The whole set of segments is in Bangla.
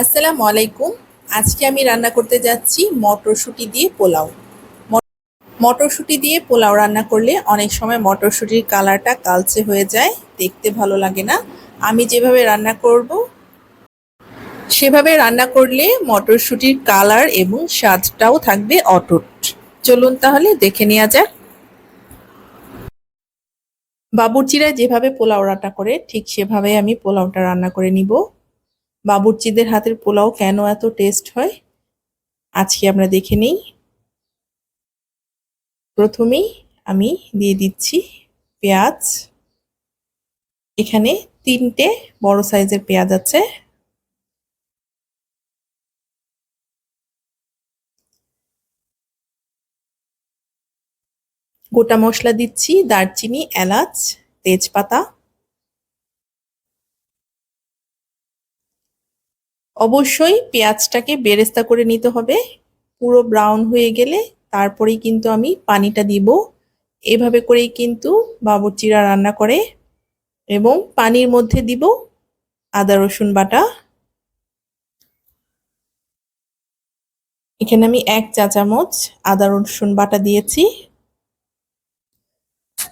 আসসালামু আলাইকুম। আজকে আমি রান্না করতে যাচ্ছি মটরশুঁটি দিয়ে পোলাও। মটরশুঁটি দিয়ে পোলাও রান্না করলে অনেক সময় মটরশুঁটির কালারটা কালচে হয়ে যায়, দেখতে ভালো লাগে না। আমি যেভাবে রান্না করব, সেভাবে রান্না করলে মটরশুঁটির কালার এবং স্বাদটাও থাকবে অটুট। চলুন তাহলে দেখে নেওয়া যাক। বাবুর্চিরা যেভাবে পোলাও রান্না করে, ঠিক সেভাবে আমি পোলাওটা রান্না করে নিব। বাবুর্চিদের হাতের পোলাও কেন এত টেস্ট হয়? আজকে আমরা দেখে নিই। প্রথমেই আমি দিয়ে দিচ্ছি পেঁয়াজ। এখানে তিনটে বড় সাইজের পেঁয়াজ আছে। গোটা মশলা দিচ্ছি, দারচিনি, এলাচ, তেজপাতা। অবশ্যই পেঁয়াজটাকে বেরেস্তা করে নিতে হবে। পুরো ব্রাউন হয়ে গেলে তারপরেই কিন্তু আমি পানিটা দিব। এভাবে করেই কিন্তু বাবুর্চিরা রান্না করে এবং পানির মধ্যে দিব আদা, রসুন বাটা। এখানে আমি এক চা চামচ আদা, রসুন বাটা দিয়েছি।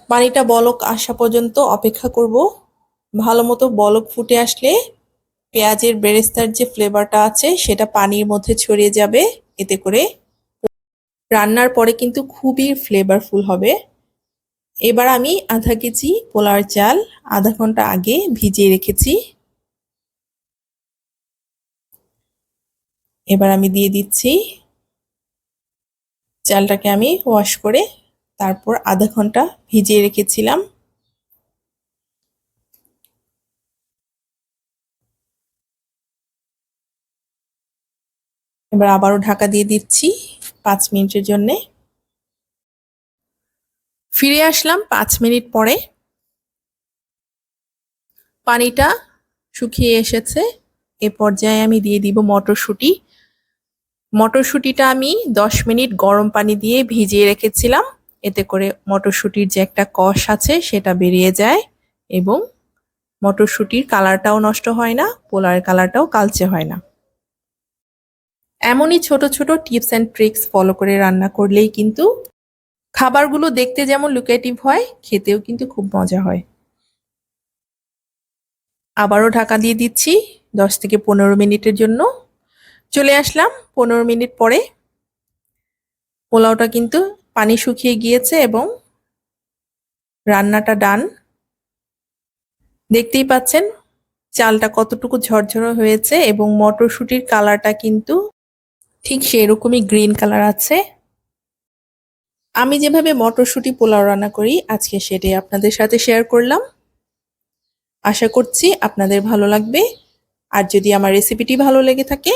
পানিটা বলক আসা পর্যন্ত অপেক্ষা করব। ভালো মতো বলক ফুটে আসলে পেঁয়াজের বেরেস্তার যে ফ্লেভারটা আছে, সেটা পানির মধ্যে ছড়িয়ে যাবে, এতে করে রান্নার পরে কিন্তু খুবই ফ্লেভারফুল হবে। এবার আমি আধা কেজি পোলার চাল আধা ঘণ্টা আগে ভিজিয়ে রেখেছি। এবার আমি দিয়ে দিচ্ছি চালটাকে আমি ওয়াশ করে, তারপর আধা ঘণ্টা ভিজিয়ে রেখেছিলাম। এবার আবারও ঢাকা দিয়ে দিচ্ছি পাঁচ মিনিটের জন্যে। ফিরে আসলাম পাঁচ মিনিট পরে। পানিটা শুকিয়ে এসেছে। এ পর্যায়ে আমি দিয়ে দিব মটরশুঁটি। মটরশুঁটিটা আমি দশ মিনিট গরম পানি দিয়ে ভিজিয়ে রেখেছিলাম। এতে করে মটরশুঁটির যে একটা কষ আছে সেটা বেরিয়ে যায় এবং মটরশুঁটির কালারটাও নষ্ট হয় না পোলার কালারটাও কালচে হয় না। এমনই ছোট ছোট টিপস অ্যান্ড ট্রিক্স ফলো করে রান্না করলেই কিন্তু খাবারগুলো দেখতে যেমন লুকেটিভ হয়, খেতেও কিন্তু খুব মজা হয়। আবারও ঢাকা দিয়ে দিচ্ছি দশ থেকে পনেরো মিনিটের জন্য। চলে আসলাম পনেরো মিনিট পরে। পোলাওটা কিন্তু পানি শুকিয়ে গিয়েছে এবং রান্নাটা ডান। দেখতেই পাচ্ছেন, চালটা কতটুকু ঝরঝর হয়েছে এবং মটরশুঁটির কালারটা কিন্তু ঠিক সেরকমই গ্রিন কালার আছে। আমি যেভাবে মটরশুঁটি পোলাও রান্না করি, আজকে সেটাই আপনাদের সাথে শেয়ার করলাম। আশা করছি আপনাদের ভালো লাগবে। আর যদি আমার রেসিপিটি ভালো লেগে থাকে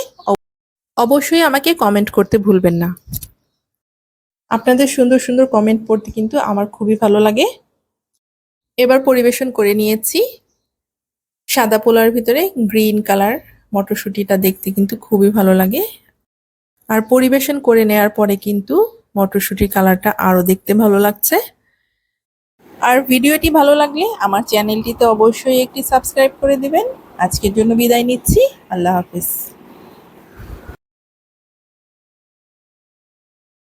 অবশ্যই আমাকে কমেন্ট করতে ভুলবেন না। আপনাদের সুন্দর সুন্দর কমেন্ট পড়তে কিন্তু আমার খুবই ভালো লাগে। এবার পরিবেশন করে নিয়েছি। সাদা পোলার ভিতরে গ্রিন কালার মটরশুঁটিটা দেখতে কিন্তু খুবই ভালো লাগে। আর পরিবেশন করে নেওয়ার পরে কিন্তু মটরশুঁটির কালারটা আরও দেখতে ভালো লাগছে। আর ভিডিওটি ভালো লাগলে আমার চ্যানেলটিতে অবশ্যই একটি সাবস্ক্রাইব করে দিবেন। আজকের জন্য বিদায় নিচ্ছি। আল্লাহ হাফিজ।